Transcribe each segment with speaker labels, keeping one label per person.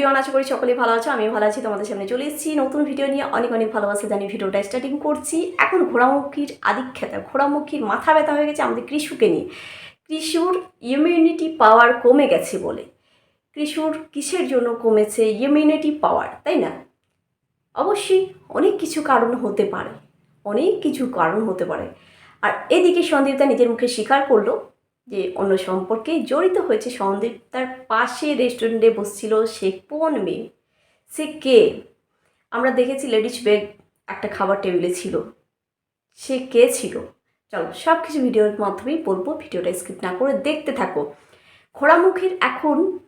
Speaker 1: Everyone আশা করি সকলেই ভালো আছো আমি ভালো আছি, তোমাদের সামনে চলে এসেছি নতুন ভিডিও নিয়ে, অনেক অনেক ভালোবাসা জানি ভিডিওটা স্টার্টিং করছি। এখন ঘোড়ামুখীর আদিক্ষেতা ঘোড়ামুখীর মাথা ব্যথা হয়ে গেছে আমাদের কৃষুকে নিয়ে। কৃষুর ইমিউনিটি পাওয়ার কমে গেছে বলে। কৃষুর কিসের জন্য কমেছে? ইমিউনিটি পাওয়ার তাই না? অবশ্যই অনেক কিছু কারণ হতে পারে, অনেক কিছু কারণ হতে পারে। আর এদিকে সন্দীপদা নিজের মুখে স্বীকার করল যে অন্য সম্পর্কে জড়িত হয়েছে সন্দীপ, তার পাশে রেস্টুরেন্টে বসছিল সে কোন মেয়ে? সে কে? আমরা দেখেছি লেডিস বেগ একটা খাবার টেবিলে ছিল। সে কে ছিল? চলো সব কিছু ভিডিওর মাধ্যমেই বলব ভিডিওটা স্কিপ না করে দেখতে থাকো। খোড়ামুখীর এখন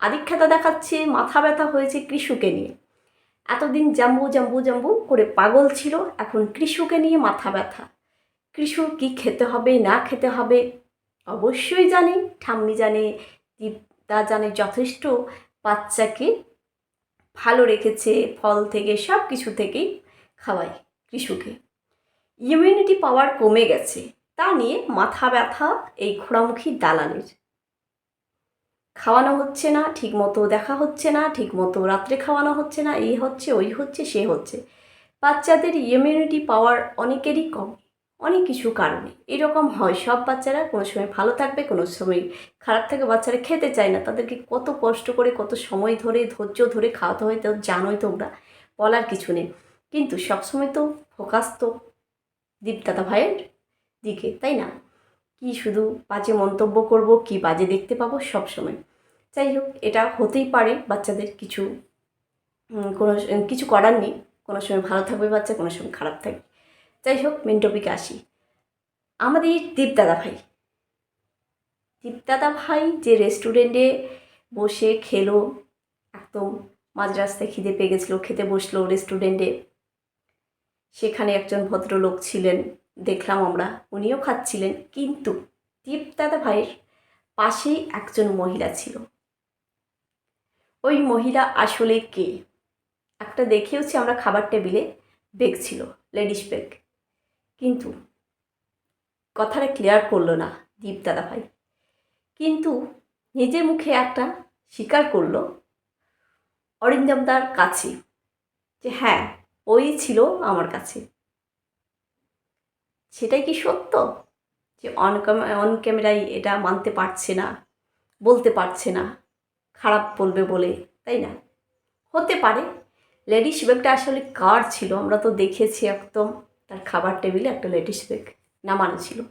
Speaker 1: আদিক্ষেতা দেখাচ্ছে, মাথা ব্যথা হয়েছে কৃষুকে নিয়ে। এতদিন জাম্বু জাম্বু জাম্বু করে পাগল ছিল, এখন কৃষুকে নিয়ে মাথা ব্যথা। কৃষু কি খেতে হবে, না খেতে হবে অবশ্যই জানে, ঠাম্মি জানে দীপদা জানে যথেষ্ট, বাচ্চাকে ভালো রেখেছে, ফল থেকে সব কিছু থেকেই খাওয়ায় কৃষুকে ইমিউনিটি পাওয়ার কমে গেছে, তা নিয়ে মাথা ব্যথা এই ঘোড়ামুখী দালানের। খাওয়ানো হচ্ছে না ঠিক মতো দেখা হচ্ছে না ঠিক মতো রাত্রে খাওয়ানো হচ্ছে না, এই হচ্ছে, ওই হচ্ছে, সে হচ্ছে। বাচ্চাদের ইমিউনিটি পাওয়ার অনেকেরই কম। অনেক কিছু কারণে। এরকম হয়, সব বাচ্চারা কোনো সময় ভালো থাকবে, কোনো সময় খারাপ থাকে বাচ্চারা খেতে চায় না। তাদেরকে কত কষ্ট করে, কত সময় ধরে, ধৈর্য ধরে খাওয়াতে হয়, তো জানোই তোমরা, বলার কিছু নেই। কিন্তু সবসময় তো ফোকাস তো দীপদাদা ভাইয়ের দিকে, তাই না? কি শুধু বাজে মন্তব্য করব, কি বাজে দেখতে পাবো সব সময় যাই হোক, এটা হতেই পারে বাচ্চাদের কিছু কোনো, কিছু করার নেই। কোনো সময় ভালো থাকবে বাচ্চা, কোনো সময় খারাপ থাকবে। যাই হোক মেন টপিকে আসি। আমাদের দীপদাদা ভাই। দীপদাদা ভাই যে রেস্টুরেন্টে বসে খেলো, একদম মাঝ রাস্তায় খিদে পেয়ে গেছিল, খেতে বসল রেস্টুরেন্টে সেখানে একজন ভদ্রলোক ছিলেন, দেখলাম আমরা, উনিও খাচ্ছিলেন। কিন্তু দীপদাদা ভাইয়ের পাশেই একজন মহিলা ছিল। ওই মহিলা আসলে কে? একটা দেখেওছি আমরা খাবার টেবিলে বেগ ছিল, লেডিস বেগ কিন্তু কথাটা ক্লিয়ার করল না দীপ দাদা ভাই। কিন্তু নিজের মুখে একটা স্বীকার করল অরিন্দমদার কাছে যে হ্যাঁ ওই ছিল আমার কাছে। সেটাই কি সত্য? যে অন অন ক্যামেরায় এটা মানতে পারছে না, বলতে পারছে না, খারাপ বলবে বলে, তাই না? হতে পারে। লেডিস ব্যাগটা আসলে কার ছিল? আমরা তো দেখেছি একদম। তার খাবার টেবিলে একটা লেডিস ব্যাগ নামানো ছিল।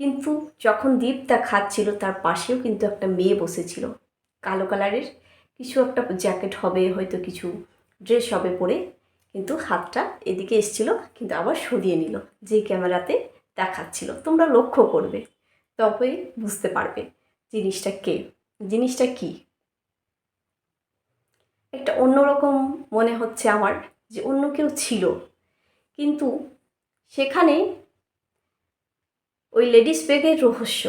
Speaker 1: কিন্তু যখন দীপ তা খাচ্ছিল, তার পাশেও কিন্তু একটা মেয়ে বসেছিল। কালো কালারের কিছু একটা জ্যাকেট হবে, হয়তো কিছু ড্রেস হবে পরে, কিন্তু হাতটা এদিকে এসছিল, কিন্তু আবার সরিয়ে নিল যে ক্যামেরাতে দেখাচ্ছিল। তোমরা লক্ষ্য করবে তবেই বুঝতে পারবে জিনিসটা কে। জিনিসটা কী? একটা অন্যরকম মনে হচ্ছে আমার যে অন্য কেউ ছিল, কিন্তু সেখানে ওই লেডিস ব্যাগের রহস্য।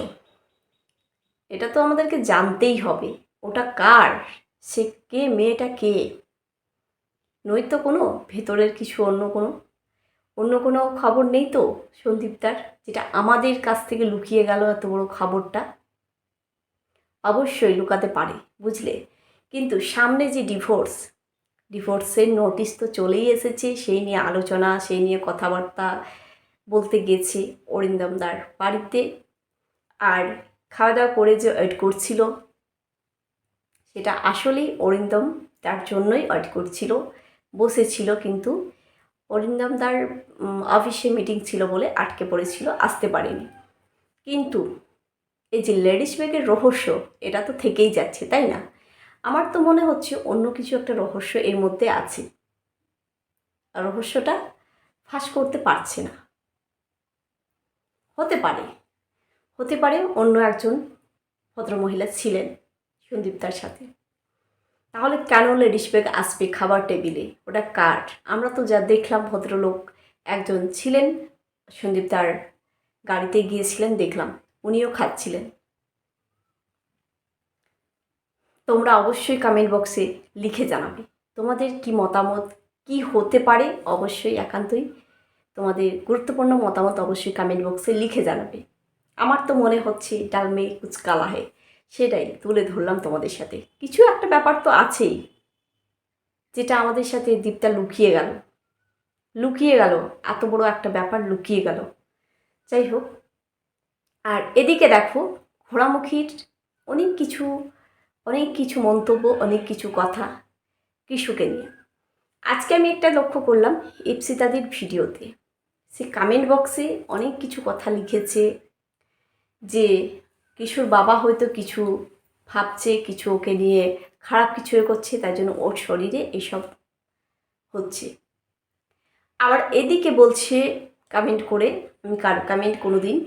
Speaker 1: এটা তো আমাদেরকে জানতেই হবে। ওটা কার? সে কে? মেয়েটা কে? নয়তো কোনো ভেতরের কিছু অন্য কোনো অন্য কোনো খবর নেই তো সন্দীপদার যেটা আমাদের কাছ থেকে লুকিয়ে গেল এত বড় খবরটা? অবশ্যই লুকাতে পারে, বুঝলে? কিন্তু সামনে যে ডিভোর্স ডিভোর্সের নোটিশ তো চলেই এসেছে সেই নিয়ে আলোচনা সেই নিয়ে কথাবার্তা বলতে গেছে অরিন্দমদার বাড়িতে। আর খাওয়া দাওয়া করে যে ওয়েট করছিল সেটা আসলেই অরিন্দম তার জন্যই ওয়েট করছিল। বসেছিল কিন্তু অরিন্দমদার উম, অফিসে মিটিং ছিল বলে আটকে পড়েছিল আসতে পারেনি। কিন্তু এই যে লেডিস ব্যাগের রহস্য এটা তো থেকেই যাচ্ছে তাই না? আমার তো মনে হচ্ছে অন্য কিছু একটা রহস্য এর মধ্যে আছে। রহস্যটা ফাঁস করতে পারছে না। হতে পারে। হতে পারে অন্য একজন ভদ্রমহিলা ছিলেন সন্দীপদার সাথে। তাহলে কেন লেডিস ব্যাগ আসবে খাবার টেবিলে? ওটা কার? আমরা তো যা দেখলাম ভদ্রলোক একজন ছিলেন সন্দীপদার গাড়িতে গিয়েছিলেন, দেখলাম। উনিও খাচ্ছিলেন। তোমরা অবশ্যই কমেন্ট বক্সে লিখে জানাবে। তোমাদের কি মতামত, কি হতে পারে? অবশ্যই একান্তই তোমাদের গুরুত্বপূর্ণ মতামত অবশ্যই কমেন্ট বক্সে লিখে জানাবে। আমার তো মনে হচ্ছে ডাল মে কুচ কালা হে সেটাই তুলে ধরলাম তোমাদের সাথে। কিছু একটা ব্যাপার তো আছেই, যেটা আমাদের সাথে দীপটা লুকিয়ে গেল। লুকিয়ে গেল, এত বড় একটা ব্যাপার লুকিয়ে গেল। যাই হোক, আর এদিকে দেখো, ঘোড়ামুখীর অনেক কিছু অনেক কিছু মন্তব্য, অনেক কিছু কথা কৃষকে নিয়ে। আজকে আমি একটা লক্ষ্য করলাম ইপসিতাদির ভিডিওতে। সে কামেন্ট বক্সে অনেক কিছু কথা লিখেছে যে কিশোর বাবা হয়তো কিছু ভাবছে, কিছু ওকে নিয়ে খারাপ কিছু এ করছে তাই জন্য ওর শরীরে এসব হচ্ছে। আবার এদিকে বলছে কমেন্ট করে, আমি কার কমেন্ট কোনো দিন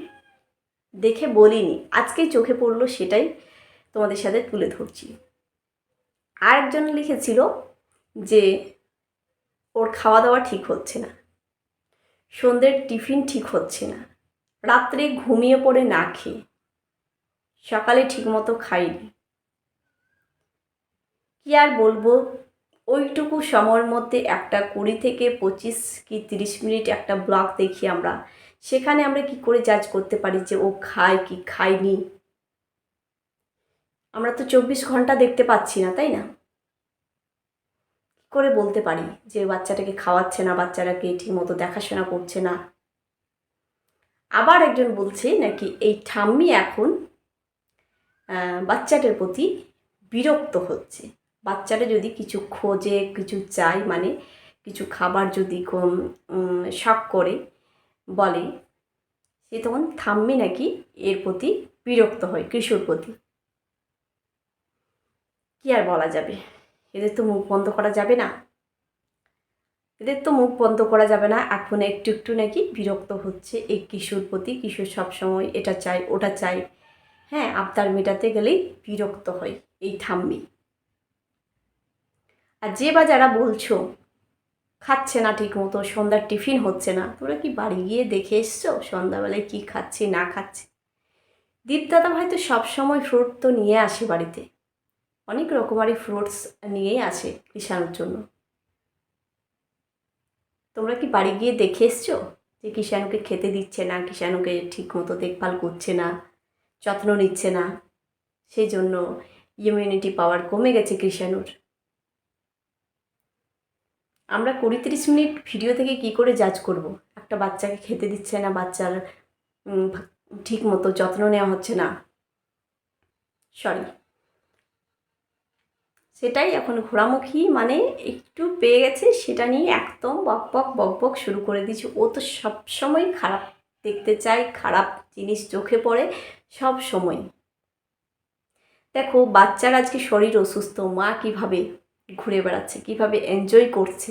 Speaker 1: দেখে বলিনি। আজকেই চোখে পড়ল সেটাই তোমাদের সাথে তুলে ধরছি। আরেকজন লিখেছিল যে ওর খাওয়া দাওয়া ঠিক হচ্ছে না। সন্ধ্যের টিফিন ঠিক হচ্ছে না। রাত্রে ঘুমিয়ে পড়ে না খেয়ে। সকালে ঠিকমতো খাইনি। কি আর বলব? ওইটুকু সময়ের মধ্যে একটা কুড়ি থেকে পঁচিশ কি তিরিশ মিনিট একটা ব্লগ দেখি আমরা। সেখানে আমরা কি করে জাজ করতে পারি যে ও খায় কি খায়নি? আমরা তো চব্বিশ ঘণ্টা দেখতে পাচ্ছি না, তাই না? করে বলতে পারি যে বাচ্চাটাকে খাওয়াচ্ছে না, বাচ্চাটাকে ঠিকমতো দেখাশোনা করছে না? আবার একজন বলছে নাকি এই ঠাম্মি এখন বাচ্চাটার প্রতি বিরক্ত হচ্ছে। বাচ্চাটা যদি কিছু খোঁজে, কিছু চায় মানে কিছু খাবার যদি শখ করে, বলে, সে তখন থাম্মি নাকি এর প্রতি বিরক্ত হয় কৃষুর প্রতি। কি আর বলা যাবে? এদের তো মুখ বন্ধ করা যাবে না। এদের তো মুখ বন্ধ করা যাবে না। এখন একটু একটু নাকি বিরক্ত হচ্ছে এই কিশোর প্রতি। কিশোর সবসময় এটা চাই ওটা চাই হ্যাঁ আবদার মেটাতে গেলেই বিরক্ত হয় এই ঠাম্মি। আর যে বা যারা বলছো, খাচ্ছে না ঠিক মতো সন্ধ্যার টিফিন হচ্ছে না। তোমরা কি বাড়ি গিয়ে দেখে এসছো সন্ধ্যাবেলায় কি খাচ্ছি, না খাচ্ছি? দীপদাদা তো সবসময় ফ্রুট তো নিয়ে আসে বাড়িতে। অনেক রকমারি ফ্রুটস নিয়েই আসে কিষাণুর জন্য। তোমরা কি বাড়ি গিয়ে দেখে এসছো যে কিষাণুকে খেতে দিচ্ছে না, কিষাণুকে ঠিক মতো দেখভাল করছে না, যত্ন নিচ্ছে না? সেই জন্য ইমিউনিটি পাওয়ার কমে গেছে কিষাণুর। আমরা কুড়ি তিরিশ মিনিট ভিডিও থেকে কি করে জাজ করব? একটা বাচ্চাকে খেতে দিচ্ছে না, বাচ্চার ঠিক মতো যত্ন নেওয়া হচ্ছে না। সরি সেটাই এখন ঘোরামুখী মানে একটু পেয়ে গেছে, সেটা নিয়ে একদম বক বক বক বক শুরু করে দিয়েছে। ও তো সবসময় খারাপ দেখতে চায়, খারাপ জিনিস চোখে পড়ে, সব সময়। দেখো, বাচ্চার আজকে শরীর অসুস্থ, মা কীভাবে ঘুরে বেড়াচ্ছে, কীভাবে এনজয় করছে,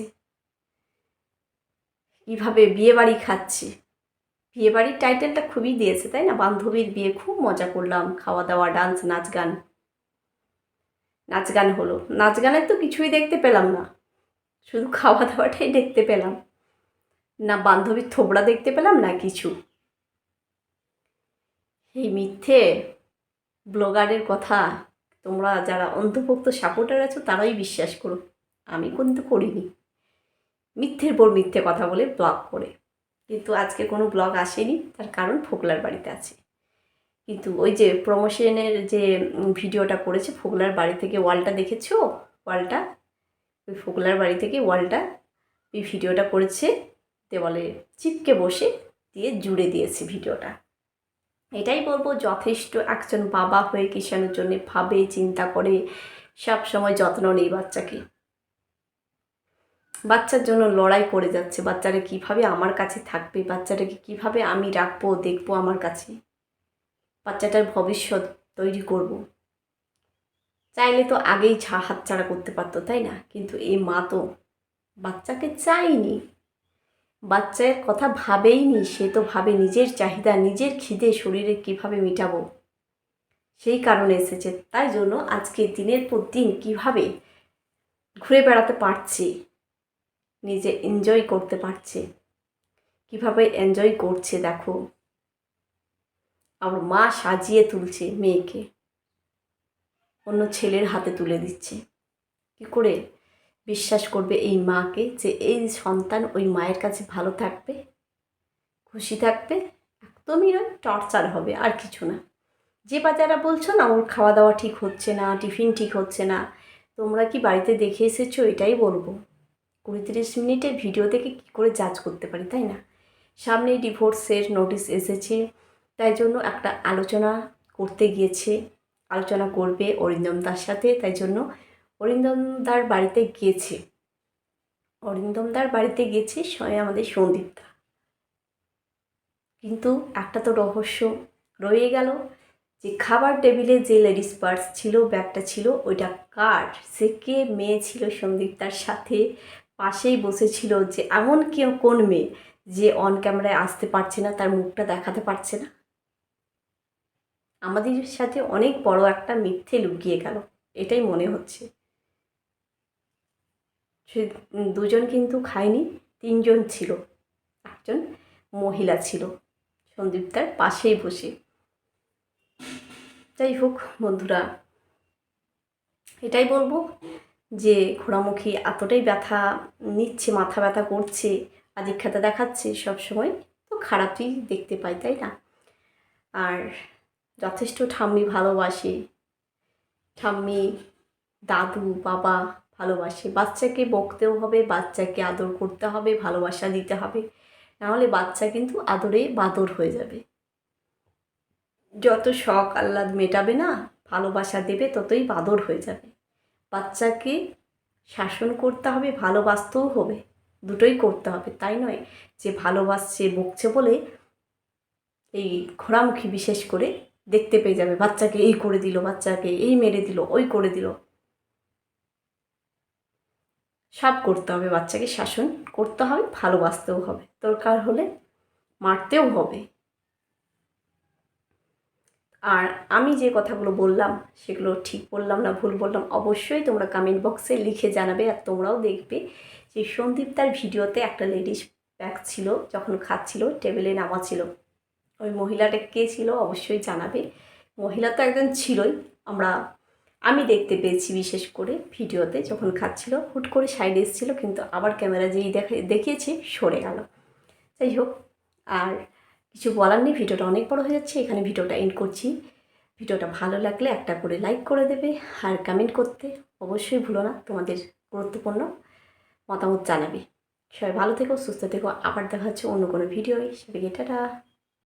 Speaker 1: কীভাবে বিয়ে বাড়ি খাচ্ছে। বিয়ে বাড়ির টাইটেলটা খুবই দিয়েছে, তাই না? বান্ধবীর বিয়ে, খুব মজা করলাম খাওয়া দাওয়া ডান্স নাচ, গান। নাচ গান হলো। নাচ গানের তো কিছুই দেখতে পেলাম না। শুধু খাওয়া দাওয়াটাই দেখতে পেলাম। না বান্ধবীর থোবড়া দেখতে পেলাম না কিছু। এই মিথ্যে ব্লগারের কথা তোমরা যারা অন্তর্ভুক্ত সাপোর্টার আছো তারাই বিশ্বাস করো। আমি কিন্তু করিনি। মিথ্যের পর মিথ্যে কথা বলে ব্লগ করে। কিন্তু আজকে কোনো ব্লগ আসেনি, তার কারণ ফোকলার বাড়িতে আছে। কিন্তু ওই যে প্রমোশনের যে ভিডিওটা করেছে ফোকলার বাড়ি থেকে ওয়ালটা দেখেছ? ওয়ালটা? ওই ফোকলার বাড়ি থেকে ওয়ালটা ওই ভিডিওটা করেছে। দেওয়ালে চিপকে বসে দিয়ে জুড়ে দিয়েছে ভিডিওটা। এটাই বলব, যথেষ্ট একজন বাবা হয়ে কিষাণের জন্য ভাবে, চিন্তা করে সব সময় যত্ন নেই বাচ্চাকে। বাচ্চার জন্য লড়াই করে যাচ্ছে, বাচ্চারা কীভাবে আমার কাছে থাকবে, বাচ্চাটাকে কীভাবে আমি রাখব, দেখব আমার কাছে। বাচ্চাটার ভবিষ্যৎ তৈরি করব। চাইলে তো আগেই ছা, হাতছাড়া করতে পারতো, তাই না? কিন্তু এই মা তো বাচ্চাকে চাইনি বাচ্চার কথা ভাবেইনি, সে তো ভাবে নিজের চাহিদা, নিজের খিদে শরীরে কীভাবে মেটাবো? সেই কারণে এসেছে। তাই জন্য আজকে দিনের পর দিন কীভাবে ঘুরে বেড়াতে পারছে, নিজে এনজয় করতে পারছে, কীভাবে এনজয় করছে, দেখো। আমার মা সাজিয়ে তুলছে মেয়েকে। অন্য ছেলের হাতে তুলে দিচ্ছে। কি করে বিশ্বাস করবে এই মাকে যে এই সন্তান ওই মায়ের কাছে ভালো থাকবে? খুশি থাকবে? একদমই নয়, টর্চার হবে, আর কিছু না। যে বাচ্চারা বলছো না, ওর খাওয়া দাওয়া ঠিক হচ্ছে না, টিফিন ঠিক হচ্ছে না, তোমরা কি বাড়িতে দেখে এসেছ? এটাই বলব। কুড়ি তিরিশ মিনিটের ভিডিও দেখে কী করে জাজ করতে পারি, তাই না? সামনেই ডিভোর্সের নোটিশ এসেছে। তাই জন্য একটা আলোচনা করতে গিয়েছে, আলোচনা করবে অরিন্দম দার সাথে, তাই জন্য অরিন্দম দার বাড়িতে গিয়েছে। অরিন্দম দার বাড়িতে গিয়েছে স্বয়ং আমাদের সন্দীপদা কিন্তু একটা তো রহস্য রয়ে গেল যে খাবার টেবিলে যে লেডিস পার্স ছিল, ব্যাগটা ছিল, ওইটা কার? সে কে মেয়ে ছিল সন্দীপদার সাথে? পাশেই বসেছিল যে এমন কেউ কোন মেয়ে যে অন ক্যামেরায় আসতে পারছে না, তার মুখটা দেখাতে পারছে না। আমাদের সাথে অনেক বড় একটা মিথ্যে লুকিয়ে গেল, এটাই মনে হচ্ছে। সে দুজন কিন্তু খায়নি, তিনজন ছিল। একজন মহিলা ছিল, সন্দীপ তার পাশেই বসে। যাই হোক বন্ধুরা, এটাই বলব যে ঘোড়ামুখী এতটাই ব্যথা নিচ্ছে, মাথা ব্যথা করছে, আদিক্ষাতা দেখাচ্ছে সবসময়, তো খারাপই দেখতে পাই, তাই না? আর যথেষ্ট ঠাম্মি ভালোবাসে। ঠাম্মি দাদু, বাবা ভালোবাসে। বাচ্চাকে বকতেও হবে, বাচ্চাকে আদর করতে হবে, ভালোবাসা দিতে হবে। নাহলে বাচ্চা কিন্তু আদরে বাদর হয়ে যাবে। যত শখ আহ্লাদ মেটাবে না, ভালোবাসা দেবে, ততই বাদর হয়ে যাবে। বাচ্চাকে শাসন করতে হবে, ভালোবাসতেও হবে, দুটোই করতে হবে। তাই নয় যে ভালোবাসছে, বকছে বলে এই ঘোড়ামুখী বিশেষ করে দেখতে পেয়ে যাবে, বাচ্চাকে এই করে দিল, বাচ্চাকে এই মেরে দিল, ওই করে দিল। সব করতে হবে বাচ্চাকে, শাসন করতে হবে, ভালোবাসতেও হবে, দরকার হলে মারতেও হবে। আর আমি যে কথাগুলো বললাম, সেগুলো ঠিক বললাম না, ভুল বললাম, অবশ্যই তোমরা কমেন্ট বক্সে লিখে জানাবে আর তোমরাও দেখবে যে সন্দীপ তার ভিডিওতে একটা লেডিস ব্যাগ ছিল, যখন খাচ্ছিল টেবিলে নামা ছিল ওই মহিলাটা কে ছিল অবশ্যই জানাবে। মহিলা তো একজন ছিলই। আমরা, আমি দেখতে পেয়েছি বিশেষ করে ভিডিওতে, যখন খাচ্ছিল, হুট করে সাইডে এসেছিল, কিন্তু আবার ক্যামেরা যেই দেখে, দেখিয়েছে, সরে গেল। যাই হোক, আর কিছু বলার নেই, ভিডিওটা অনেক বড় হয়ে যাচ্ছে, এখানে ভিডিওটা এন্ড করছি। ভিডিওটা ভালো লাগলে একটা করে লাইক করে দেবে, আর কমেন্ট করতে অবশ্যই ভুলো না, তোমাদের গুরুত্বপূর্ণ মতামত জানাবে। সবাই ভালো থেকো, সুস্থ থেকো, আবার দেখা হচ্ছে অন্য কোনো ভিডিও টাটা।